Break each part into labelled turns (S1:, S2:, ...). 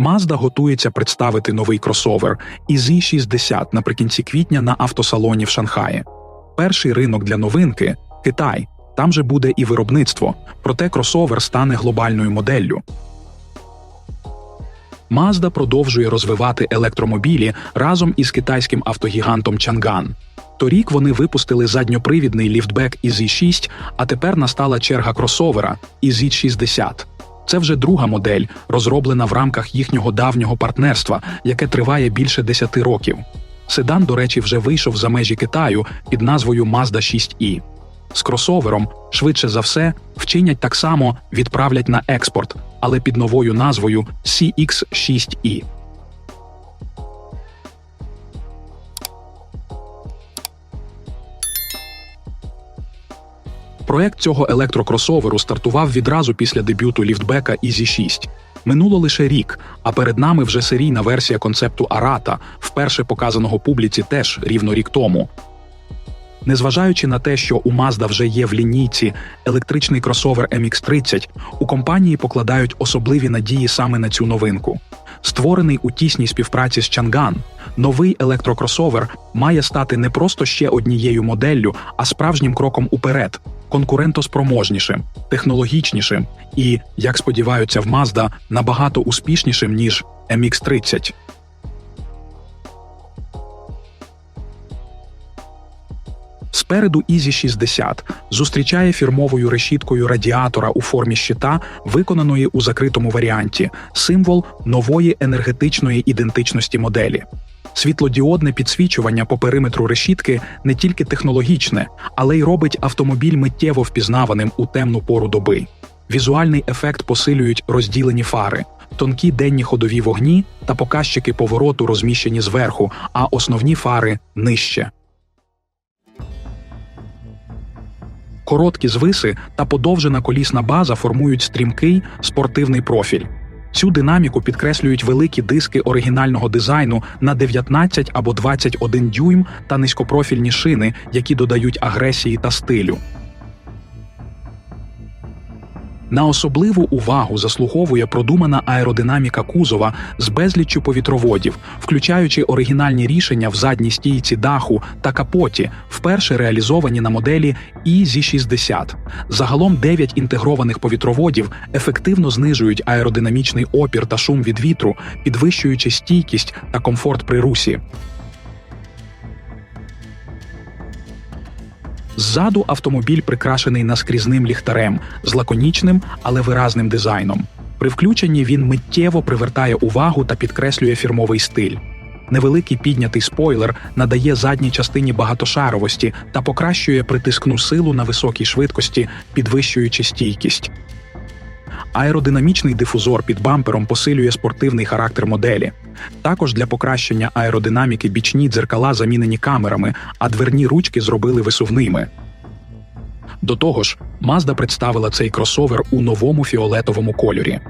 S1: Mazda готується представити новий кросовер EZ60 наприкінці квітня на автосалоні в Шанхаї. Перший ринок для новинки Китай. Там же буде і виробництво, проте кросовер стане глобальною моделлю. Mazda продовжує розвивати електромобілі разом із китайським автогігантом Chang'an. Торік вони випустили задньопривідний ліфтбек EZ6, а тепер настала черга кросовера EZ60. Це вже друга модель, розроблена в рамках їхнього давнього партнерства, яке триває більше 10 років. Седан, до речі, вже вийшов за межі Китаю під назвою Mazda 6i. З кросовером, швидше за все, вчинять так само відправлять на експорт, але під новою назвою CX6i. Проект цього електрокросоверу стартував відразу після дебюту ліфтбека Easy 6. Минуло лише рік, а перед нами вже серійна версія концепту Арата, вперше показаного публіці теж рівно рік тому. Незважаючи на те, що у Mazda вже є в лінійці електричний кросовер MX-30, у компанії покладають особливі надії саме на цю новинку. Створений у тісній співпраці з Chang'an, новий електрокросовер має стати не просто ще однією моделлю, а справжнім кроком уперед, конкурентоспроможнішим, технологічнішим і, як сподіваються в Mazda, набагато успішнішим ніж MX-30. Спереду Easy 60 зустрічає фірмовою решіткою радіатора у формі щита, виконаної у закритому варіанті, символ нової енергетичної ідентичності моделі. Світлодіодне підсвічування по периметру решітки не тільки технологічне, але й робить автомобіль миттєво впізнаваним у темну пору доби. Візуальний ефект посилюють розділені фари, тонкі денні ходові вогні та показчики повороту розміщені зверху, а основні фари нижче. Короткі звиси та подовжена колісна база формують стрімкий спортивний профіль. Цю динаміку підкреслюють великі диски оригінального дизайну на 19 або 21 дюйм та низькопрофільні шини, які додають агресії та стилю. На особливу увагу заслуговує продумана аеродинаміка кузова з безліччю повітроводів, включаючи оригінальні рішення в задній стійці даху та капоті, вперше реалізовані на моделі EZ60. Загалом 9 інтегрованих повітроводів ефективно знижують аеродинамічний опір та шум від вітру, підвищуючи стійкість та комфорт при русі. Ззаду автомобіль прикрашений наскрізним ліхтарем з лаконічним, але виразним дизайном. При включенні він миттєво привертає увагу та підкреслює фірмовий стиль. Невеликий піднятий спойлер надає задній частині багатошаровості та покращує притискну силу на високій швидкості, підвищуючи стійкість. Аеродинамічний дифузор під бампером посилює спортивний характер моделі. Також для покращення аеродинаміки бічні дзеркала замінені камерами, а дверні ручки зробили висувними. До того ж, Mazda представила цей кросовер у новому фіолетовому кольорі.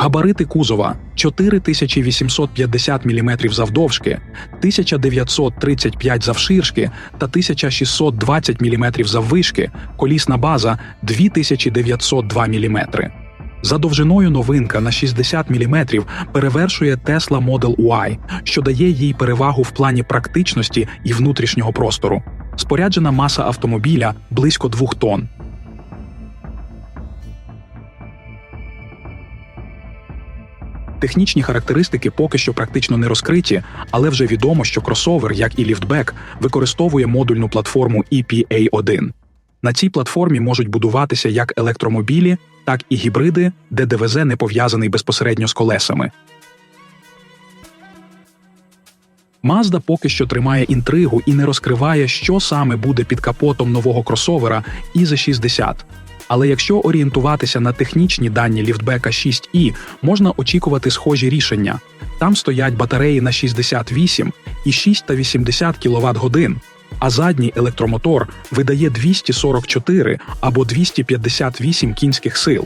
S1: Габарити кузова 4850 мм завдовжки, 1935 завширшки та 1620 мм заввишки, колісна база 2902 мм. За довжиною новинка на 60 мм перевершує Tesla Model Y, що дає їй перевагу в плані практичності і внутрішнього простору. Споряджена маса автомобіля близько 2 тонн. Технічні характеристики поки що практично не розкриті, але вже відомо, що кросовер, як і ліфтбек, використовує модульну платформу EPA-1. На цій платформі можуть будуватися як електромобілі, так і гібриди, де ДВЗ не пов'язаний безпосередньо з колесами. Mazda поки що тримає інтригу і не розкриває, що саме буде під капотом нового кросовера EZ60. Але якщо орієнтуватися на технічні дані ліфтбека 6i, можна очікувати схожі рішення. Там стоять батареї на 68 і 6 та 80 кВт годин, а задній електромотор видає 244 або 258 кінських сил.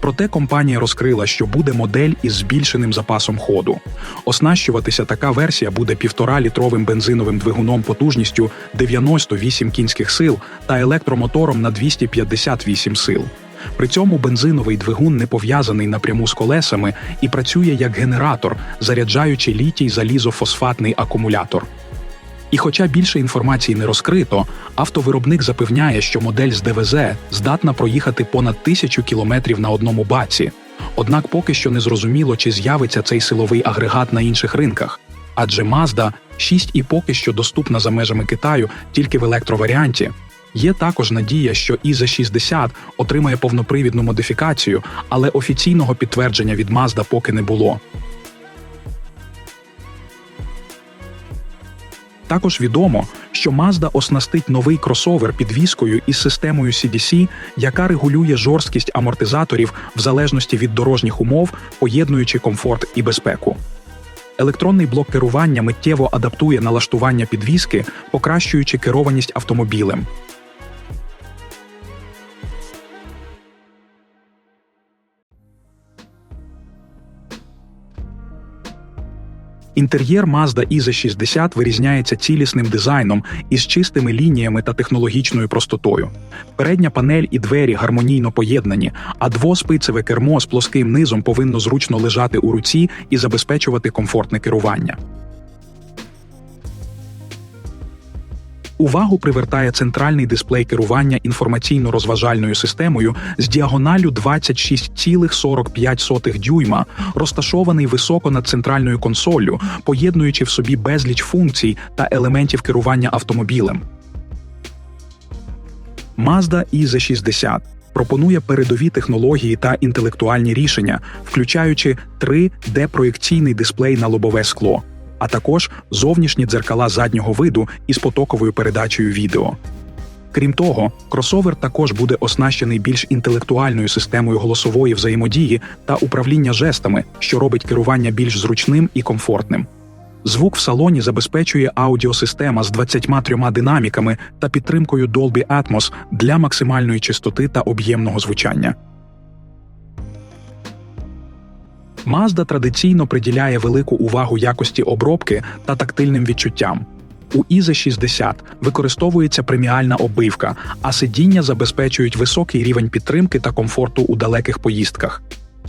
S1: Проте компанія розкрила, що буде модель із збільшеним запасом ходу. Оснащуватися така версія буде 1,5-літровим бензиновим двигуном потужністю 98 кінських сил та електромотором на 258 сил. При цьому бензиновий двигун не пов'язаний напряму з колесами і працює як генератор, заряджаючи літій залізофосфатний акумулятор. І хоча більше інформації не розкрито, автовиробник запевняє, що модель з ДВЗ здатна проїхати понад тисячу кілометрів на одному баці. Однак поки що не зрозуміло, чи з'явиться цей силовий агрегат на інших ринках. Адже Mazda 6 і поки що доступна за межами Китаю тільки в електроваріанті. Є також надія, що iza 60 отримає повнопривідну модифікацію, але офіційного підтвердження від Mazda поки не було. Також відомо, що Mazda оснастить новий кросовер підвіскою із системою CDC, яка регулює жорсткість амортизаторів в залежності від дорожніх умов, поєднуючи комфорт і безпеку. Електронний блок керування миттєво адаптує налаштування підвіски, покращуючи керованість автомобілем. Інтер'єр Mazda IZ60 вирізняється цілісним дизайном із чистими лініями та технологічною простотою. Передня панель і двері гармонійно поєднані, а двоспицеве кермо з плоским низом повинно зручно лежати у руці і забезпечувати комфортне керування. Увагу привертає центральний дисплей керування інформаційно-розважальною системою з діагоналлю 26,45 дюйма, розташований високо над центральною консоллю, поєднуючи в собі безліч функцій та елементів керування автомобілем. Mazda IZ60 пропонує передові технології та інтелектуальні рішення, включаючи 3D-проєкційний дисплей на лобове скло, а також зовнішні дзеркала заднього виду із потоковою передачею відео. Крім того, кросовер також буде оснащений більш інтелектуальною системою голосової взаємодії та управління жестами, що робить керування більш зручним і комфортним. Звук в салоні забезпечує аудіосистема з 23 динаміками та підтримкою Dolby Atmos для максимальної чистоти та об'ємного звучання. Mazda традиційно приділяє велику увагу якості обробки та тактильним відчуттям. У IZ 60 використовується преміальна оббивка, а сидіння забезпечують високий рівень підтримки та комфорту у далеких поїздках.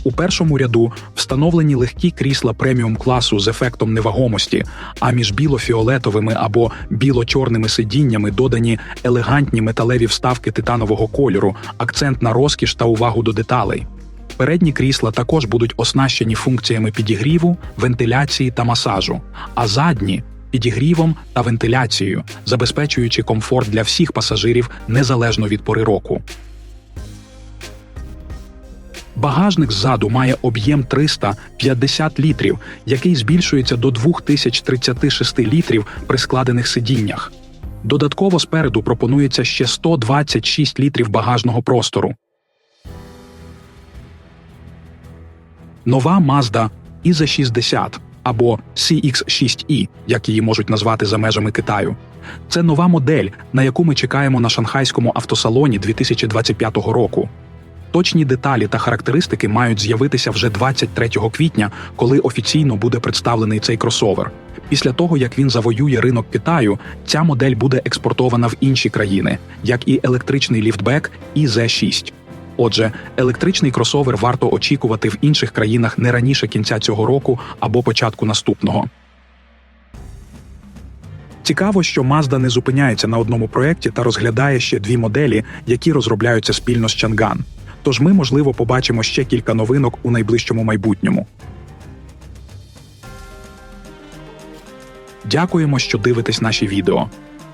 S1: У першому ряду встановлені легкі крісла преміум класу з ефектом невагомості, а між біло-фіолетовими або біло-чорними сидіннями додані елегантні металеві вставки титанового кольору, акцент на розкіш та увагу до деталей. Передні крісла також будуть оснащені функціями підігріву, вентиляції та масажу, а задні підігрівом та вентиляцією, забезпечуючи комфорт для всіх пасажирів незалежно від пори року. Багажник ззаду має об'єм 350 літрів, який збільшується до 2036 літрів при складених сидіннях. Додатково спереду пропонується ще 126 літрів багажного простору. Нова Mazda IZ60 або CX6i, як її можуть назвати за межами Китаю. Це нова модель, на яку ми чекаємо на шанхайському автосалоні 2025 року. Точні деталі та характеристики мають з'явитися вже 23 квітня, коли офіційно буде представлений цей кросовер. Після того, як він завоює ринок Китаю, ця модель буде експортована в інші країни, як і електричний ліфтбек і Z6. Отже, електричний кросовер варто очікувати в інших країнах не раніше кінця цього року або початку наступного. Цікаво, що Mazda не зупиняється на одному проєкті та розглядає ще дві моделі, які розробляються спільно з Chang'an. Тож ми, можливо, побачимо ще кілька новинок у найближчому майбутньому. Дякуємо, що дивитесь наші відео.